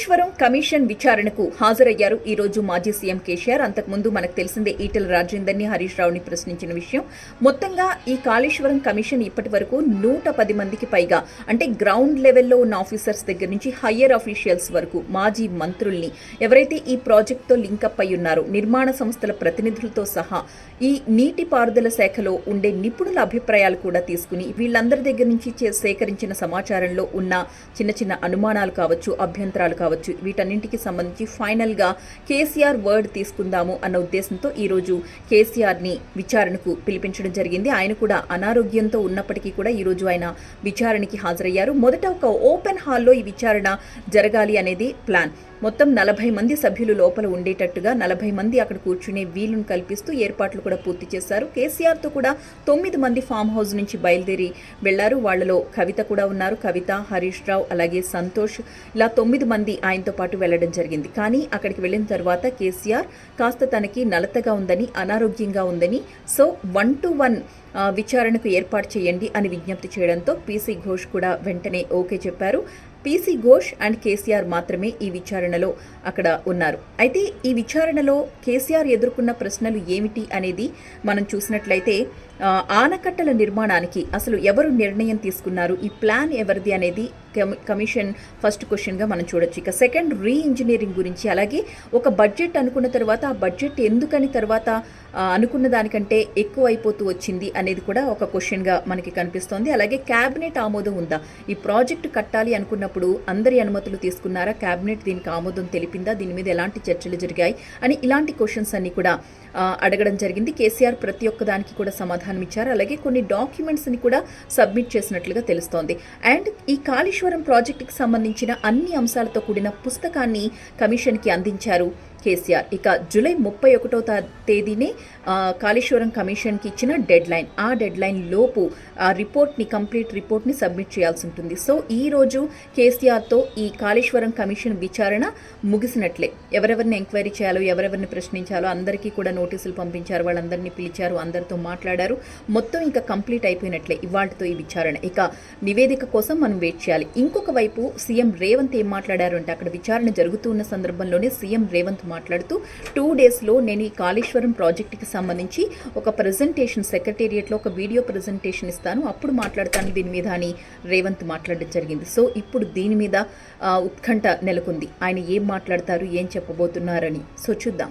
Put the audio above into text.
Kaleshwaram commission విచారణకు హాజరయ్యారు. ఈ రోజు మాజీ సీఎం కేసీఆర్ అంతకుముందు మనకు తెలిసిందే ఈటెల రాజేందర్ని హరీష్ రావుని ప్రశ్నించిన విషయం. మొత్తంగా ఈ కాళేశ్వరం కమిషన్ ఇప్పటి వరకు నూట పది మందికి పైగా అంటే గ్రౌండ్ లెవెల్లో ఉన్న ఆఫీసర్స్ దగ్గర నుంచి హయ్యర్ అఫీషియల్స్ వరకు మాజీ మంత్రుల్ని ఎవరైతే ఈ ప్రాజెక్టుతో లింకప్ అయి ఉన్నారో నిర్మాణ సంస్థల ప్రతినిధులతో సహా ఈ నీటిపారుదల శాఖలో ఉండే నిపుణుల అభిప్రాయాలు కూడా తీసుకుని వీళ్ళందరి దగ్గర నుంచి చే- సేకరించిన సమాచారంలో ఉన్న చిన్న చిన్న అనుమానాలు కావచ్చు అభ్యంతరాలు కావచ్చు వీటన్నింటికి సంబంధించి ఫైనల్గా కేసీఆర్ వర్డ్ తీసుకుందాము అన్న ఉద్దేశంతో ఈరోజు కేసీఆర్ని విచారణకు పిలిపించడం జరిగింది. ఆయన కూడా అనారోగ్యంతో ఉన్నప్పటికీ కూడా ఈరోజు ఆయన విచారణకి హాజరయ్యారు. మొదట ఒక ఓపెన్ హాల్లో ఈ విచారణ జరగాలి అనేది ప్లాన్. మొత్తం నలభై మంది సభ్యులు లోపల ఉండేటట్టుగా నలభై మంది అక్కడ కూర్చునే వీలును కల్పిస్తూ ఏర్పాట్లు కూడా పూర్తి చేశారు. కేసీఆర్తో కూడా తొమ్మిది మంది ఫామ్ హౌస్ నుంచి బయలుదేరి వెళ్ళారు. వాళ్ళలో కవిత కూడా ఉన్నారు. కవిత హరీష్ రావు అలాగే సంతోష్. ఇలా తొమ్మిది మంది ఆయనతో పాటు వెళ్ళడం జరిగింది. కానీ అక్కడికి వెళ్ళిన తర్వాత కేసీఆర్ కాస్త తనకి నలతగా ఉందని అనారోగ్యంగా ఉందని సో వన్ టు వన్ విచారణకు ఏర్పాటు చేయండి అని విజ్ఞప్తి చేయడంతో పీసీ ఘోష్ కూడా వెంటనే ఓకే చెప్పారు. పీసీ ఘోష్ అండ్ కేసీఆర్ మాత్రమే ఈ విచారణలో అక్కడ ఉన్నారు. అయితే ఈ విచారణలో కేసీఆర్ ఎదుర్కొన్న ప్రశ్నలు ఏమిటి అనేది మనం చూసినట్లయితే ఆనకట్టల నిర్మాణానికి అసలు ఎవరు నిర్ణయం తీసుకున్నారు? ఈ ప్లాన్ ఎవరిది అనేది కమి- కమిషన్ ఫస్ట్ క్వశ్చన్గా మనం చూడొచ్చు. ఇక సెకండ్ రీ ఇంజనీరింగ్ గురించి అలాగే ఒక బడ్జెట్ అనుకున్న తర్వాత ఆ బడ్జెట్ ఎందుకని తర్వాత అనుకున్న దానికంటే ఎక్కువ అయిపోతూ వచ్చింది అనేది కూడా ఒక క్వశ్చన్గా మనకి కనిపిస్తోంది. అలాగే క్యాబినెట్ ఆమోదం ఉందా? ఈ ప్రాజెక్ట్ కట్టాలి అనుకున్న అనుకున్నప్పుడు అందరి అనుమతులు తీసుకున్నారా? క్యాబినెట్ దీనికి ఆమోదం తెలిపిందా? దీని మీద ఎలాంటి చర్చలు జరిగాయి? అని ఇలాంటి క్వశ్చన్స్ అన్ని కూడా అడగడం జరిగింది. కేసీఆర్ ప్రతి ఒక్క దానికి కూడా సమాధానం ఇచ్చారు. అలాగే కొన్ని డాక్యుమెంట్స్ని కూడా సబ్మిట్ చేసినట్లుగా తెలుస్తోంది. అండ్ ఈ కాళేశ్వరం ప్రాజెక్టుకి సంబంధించిన అన్ని అంశాలతో కూడిన పుస్తకాన్ని కమిషన్కి అందించారు. కేసీఆర్. ఇక జూలై ముప్పై ఒకటో తేదీనే కాళేశ్వరం కమిషన్కి ఇచ్చిన డెడ్ లైన్ ఆ డెడ్ లైన్ లోపు ఆ రిపోర్ట్ని కంప్లీట్ రిపోర్ట్ని సబ్మిట్ చేయాల్సి ఉంటుంది. సో ఈ రోజు కేసీఆర్తో ఈ కాళేశ్వరం కమిషన్ విచారణ ముగిసినట్లే. ఎవరెవరిని ఎంక్వైరీ చేయాలో ఎవరెవరిని ప్రశ్నించాలో అందరికీ కూడా నోటీసులు పంపించారు. వాళ్ళందరినీ పిలిచారు అందరితో మాట్లాడారు. మొత్తం ఇంకా కంప్లీట్ అయిపోయినట్లే ఇవాళతో ఈ విచారణ. ఇక నివేదిక కోసం మనం వెయిట్ చేయాలి. ఇంకొక వైపు సీఎం రేవంత్ ఏం మాట్లాడారు అంటే అక్కడ విచారణ జరుగుతున్న సందర్భంలోనే సీఎం రేవంత్ మాట్లాడుతూ టూ డేస్లో నేను ఈ కాళేశ్వరం ప్రాజెక్టుకి సంబంధించి ఒక ప్రజెంటేషన్ సెక్రటేరియట్లో ఒక వీడియో ప్రజెంటేషన్ ఇస్తాను. అప్పుడు మాట్లాడతాను దీని మీద అని రేవంత్ మాట్లాడడం జరిగింది. సో ఇప్పుడు దీని మీద ఉత్కంఠ నెలకొంది. ఆయన ఏం మాట్లాడతారు ఏం చెప్పబోతున్నారని. సో చూద్దాం.